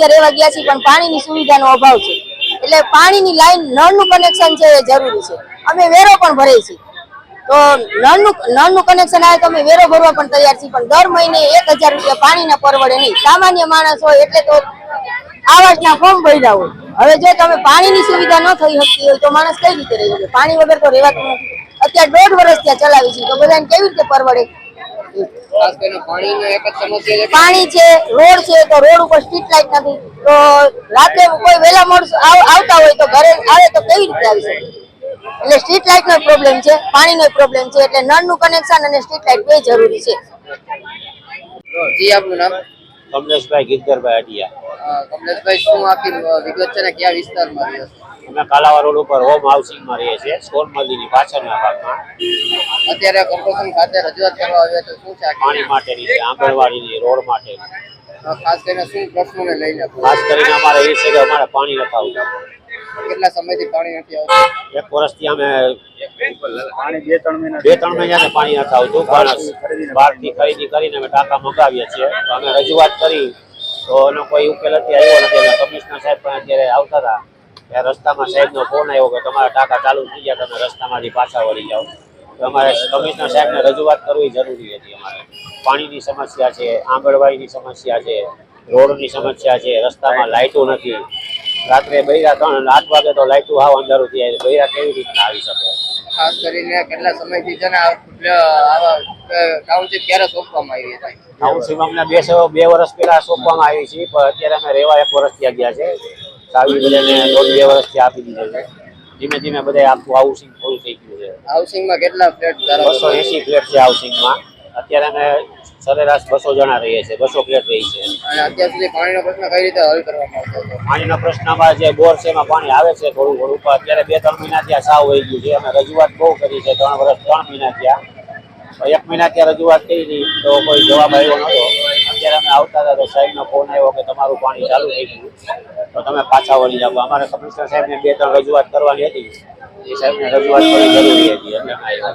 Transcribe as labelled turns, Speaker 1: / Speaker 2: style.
Speaker 1: વર્ષથી રહેવા ગયા છીએ, પણ પાણીની સુવિધાનો અભાવ છે. એટલે પાણીની લાઈન નળનું કનેક્શન છે, એ જરૂરી છે. અમે વેરો પણ ભરીએ છીએ. તો નળનું નળનું કનેક્શન આવે તો અમે વેરો ભરવા પણ તૈયાર છીએ, પણ દર મહિને એક હજાર રૂપિયા પાણીના પરવડે નહીં. સામાન્ય માણસ હોય એટલે તો આવાસના ફોર્મ ભર્યા હોય. હવે જો તમે પાણીની સુવિધા ન થઈ શકતી હોય તો માણસ કઈ રીતે રહી શકે? પાણી વગર તો રહેવાતું નથી. અત્યારે દોઢ વર્ષ ત્યાં ચલાવી છે, તો બધાને કેવી રીતે પરવડે?
Speaker 2: ખાસ કરીને પાણીનો એક જ સમસ્યા છે
Speaker 1: પાણી છે રોડ છે તો રોડ ઉપર સ્ટ્રીટ લાઇટ નથી. તો રાત્રે કોઈ વેલા માણસ આવતા હોય તો ઘરે આવે તો કેવી રીતે આવી શકે? એટલે સ્ટ્રીટ લાઇટનો પ્રોબ્લેમ છે પાણીનો પ્રોબ્લેમ છે એટલે નળનું કનેક્શન અને સ્ટ્રીટ લાઇટ બે જરૂરી છે.
Speaker 2: જી આપનું નામ?
Speaker 3: કમલેશભાઈ ગિરધરભાઈ અડિયા
Speaker 2: કમલેશભાઈ શું આખી વિગત છે ને કયા વિસ્તારમાં રહ્યો છે?
Speaker 3: અમે કાલાવા રોડ ઉપર હોમ હાઉસિંગમાં રહીએ છીએ સ્કોર મદીની પાછળના ભાગમાં.
Speaker 2: અત્યારે કોર્પોરેશન ખાતે રજૂઆત કરવા આવ્યા તો શું છે?
Speaker 3: પાણી માટેની છે આંગણવાડીની રોડ માટેની.
Speaker 2: ખાસ કરીને શું પ્રશ્નોને લઈને?
Speaker 3: ખાસ કરીને અમારે એ છે કે અમારે પાણી નથી આવતું.
Speaker 2: કેટલા સમયથી પાણી નથી આવતું?
Speaker 3: એક વર્ષથી અમે બે ત્રણ મહિના પાણી નથી આવતું. પણ બહારથી ખરીદી કરીને અમે ટાંકા મંગાવીએ છીએ. તો અમે રજૂઆત કરી તો એનો કોઈ ઉકેલ નથી આવ્યો નથી એટલે કમિશનર સાહેબ પણ અત્યારે આવતા હતા. ત્યારે રસ્તામાં સાહેબનો ફોન આવ્યો કે તમારા ટાંકા ચાલુ થઈ ગયા, તમે રસ્તામાંથી પાછા વળી જાઓ. તો અમારે કમિશનર સાહેબને રજૂઆત કરવી જરૂરી હતી અમારે. પાણીની સમસ્યા છે, આંગણવાડીની સમસ્યા છે, રોડની સમસ્યા છે, રસ્તામાં લાઇટો નથી. રાત્રે બૈરા ત્રણ આઠ વાગે તો લાઇટો હાવ અંધારું થઈ જાય બૈરા કેવી રીતના આવી શકે?
Speaker 2: ખાસ કરીને કેટલા સમયથી છે ને આવા ટાઉનશીપ ક્યારે સોંપવામાં આવી હતી.
Speaker 3: ટાઉનશીપ અમને બે બે વર્ષ પહેલા સોંપવામાં આવી છે પણ અત્યારે અમે રહેવા એક વર્ષ ત્યાં ગયા છે. સાવી બધાને દોઢ બે વર્ષથી આપી દીધા છે. ધીમે ધીમે બધા આખું હાઉસિંગ પૂરું થઈ ગયું છે.
Speaker 2: હાઉસિંગમાં કેટલા ફ્લેટ
Speaker 3: બસો એસી ફ્લેટ છે હાઉસિંગમાં અત્યારે અમે સરેરાશ બસો જણા રહીએ છીએ બસો ફ્લેટ રહી છે.
Speaker 2: અત્યાર સુધી પાણીનો પ્રશ્ન કઈ રીતે હલ કરવામાં આવતો
Speaker 3: પાણીનો પ્રશ્નમાં જે બોર છે એમાં પાણી આવે છે થોડું થોડું પણ અત્યારે બે ત્રણ મહિના ત્યાં સાવ વહી ગયું છે. અમે રજૂઆત બહુ કરી છે ત્રણ વર્ષ ત્રણ મહિના ત્યાં એક મહિના ત્યાં રજૂઆત કરી હતી તો કોઈ જવાબ આવ્યો નહોતો. અત્યારે અમે આવતા હતા તો સાહેબનો ફોન આવ્યો કે તમારું પાણી ચાલુ થઈ ગયું. તો તમે પાછા વળી જાઓ. અમારે કમિશનર સાહેબને બે ત્રણ રજૂઆત કરવાની હતી. એ સાહેબને રજૂઆત કરવી જરૂરી હતી. એટલે આવ્યા